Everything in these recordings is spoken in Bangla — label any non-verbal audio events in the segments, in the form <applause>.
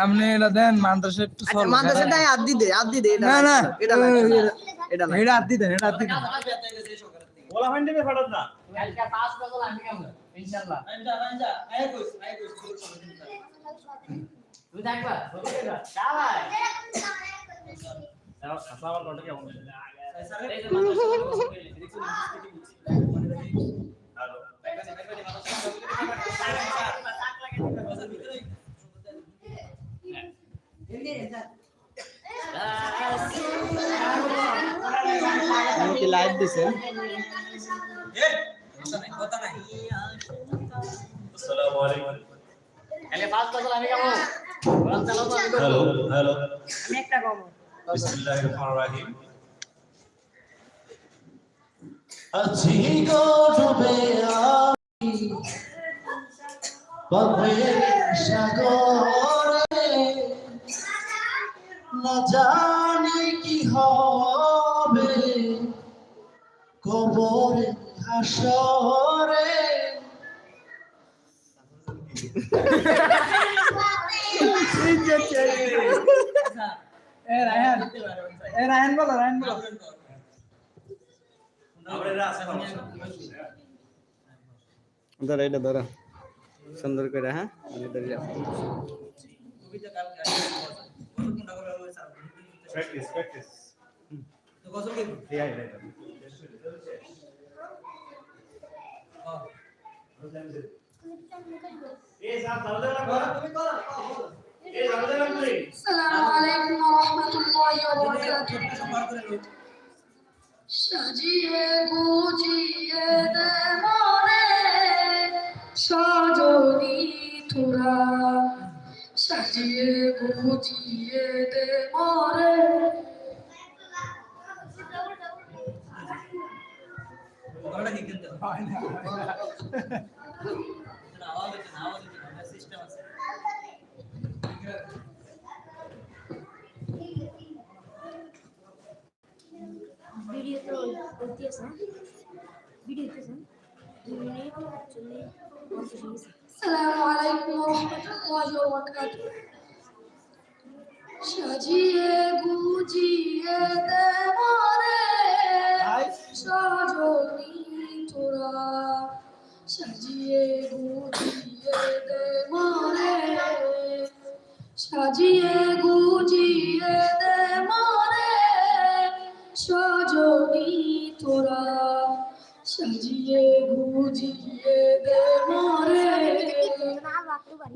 আপনি এটা দেন মাদ্রাসা একটু আচ্ছা আদি দে আদি দে এটা না না এটা এটা এটা আদি দেন এটা আদি বলা হয় নেবে ফাটাত না। কেমন কি লাইভ দিছেন। আসসালামু আলাইকুম হ্যালো হ্যালো বিসমিল্লাহির রহমানির রহিম আছি গো ডুবে আমি পাপের সাগরে। না জানি কি হবে কবরে হাসরে। <laughs> <laughs> এ রায়হান এ রায়হান বলো রায়হান বলো ধরো এটা ধরো সুন্দর করে হ্যাঁ ধরে যাও প্র্যাকটিস প্র্যাকটিস তো গজল কি হ্যাঁ হ্যাঁ এ সাহেব দাও দাও তুমি করো এ দাও দাও তুমি সাজিয়ে গুজিয়ে দে মনে সজনি তোরা সাজিয়ে গুজিয়ে দে মরে ভিডিও তো করতেছ না ভিডিও করতেছ দুই মিনিট চলে পঞ্চাশ মিনিট السلام عليكم ورحمة الله وبركاته সাজিয়ে গুজিয়ে দে মরে সজনি তোরা সাজিয়ে সাজিয়ে গুজিয়ে দে মরে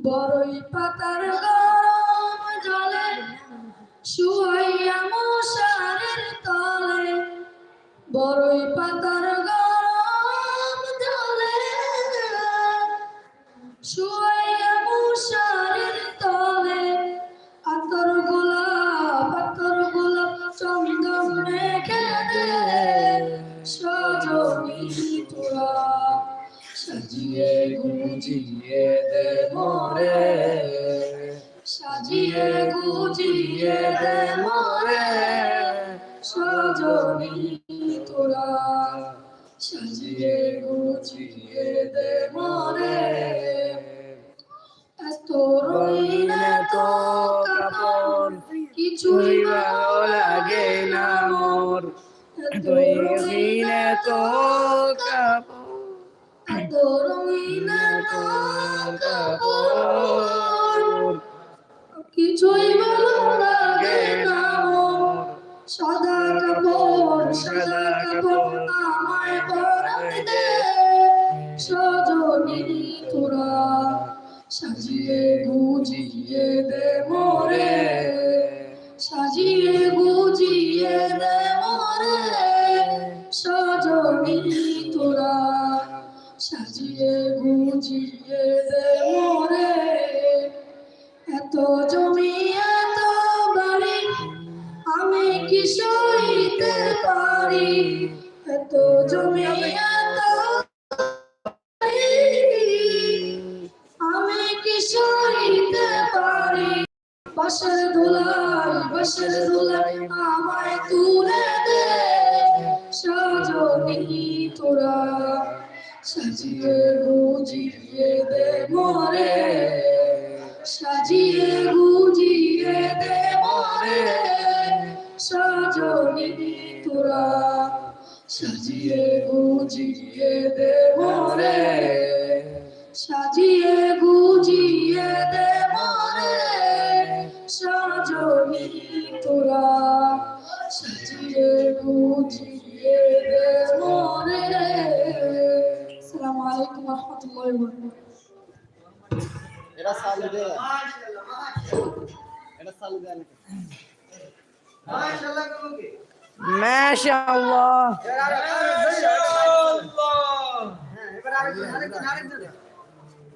বড়ই পাতার গরম জলে শুয়াইয়া মশারের তলে। বড়ই পাতার গরম জলে শুয়াইয়া গুজিয়ে দে মোরে। সাজিয়ে গুজিয়ে দে মোরে। সজনি তোরা। সাজিয়ে গুজিয়ে দে মোরে। এত রঙিন এত কাপড়, কিছুই ভালো লাগে না মোর। রঙিন এত কাপড়। কিছুই ভালো সাদা কাপড় সাদা কি সইতে পারি? এত জমি এত আমি কি সইতে পারি? পাশের ধুলাই বাসের দোলায় আমায় তুলে দে। সজনী তোরা, সাজিয়ে সাজিয়ে গুজিয়ে দে মরে সাজিয়ে গুজিয়ে দে মরে সজনী তোরা। সাজিয়ে গুজিয়ে দে মরে আসসালামু আলাইকুম রহমতুল্লাহি ওয়া বারাকাতুহু চালু দে। এটা চালু দে মাশাআল্লাহ হ্যাঁ আরেকজন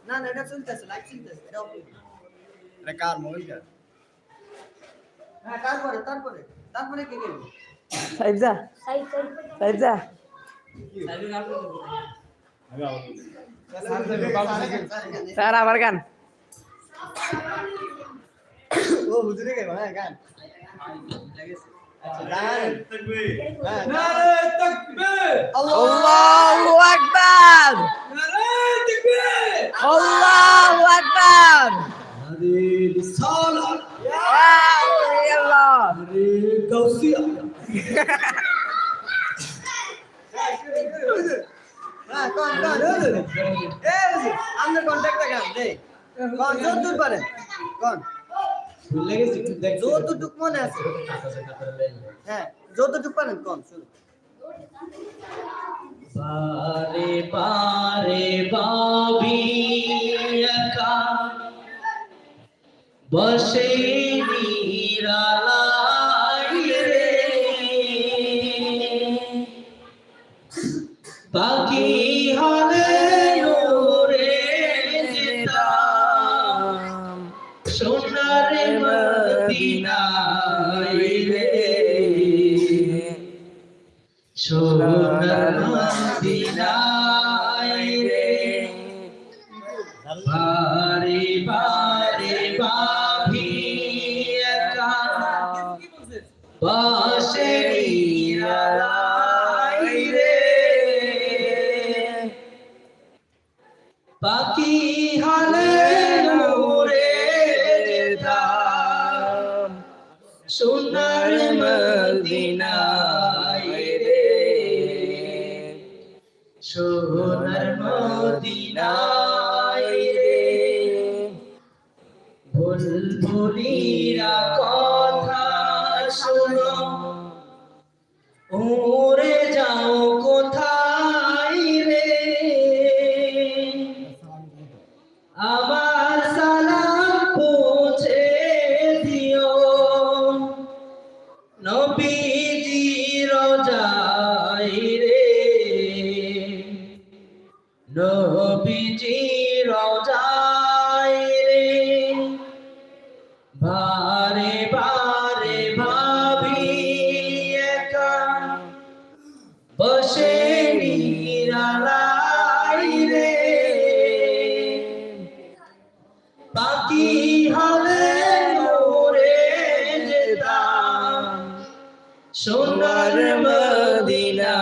না না এটা চলতেছে লাইট চলতেছে এটা off এটা কার মোবাইল কার? হ্যাঁ তারপরে তারপরে তারপরে কে স্যার আবার গান। ও হুজুরে গে হ্যাঁ গান। গান হ্যাঁ নারে তাকবীর। আল্লাহু আকবার। নারে তাকবীর। আল্লাহু আকবার। হ্যাঁ কোন কোন হুজুর এ হুজুর আমাদের কন্টাক্টটা গান দে কোন যতদূর পারে কোন ভুলে গেছি একটু দেখ যতটুক মনে আছে। হ্যাঁ যতটুক পারেন কম শুনুন। পারে পারে বাবি একা। বসে সোনার মদিনায় রে। বারে বারে বাভি একা। বসে রে। বাকি সোনার মদিনায় রে। বুলবুলিরা কথা বাকি হলে মরে যেতাম। সোনার মদিনা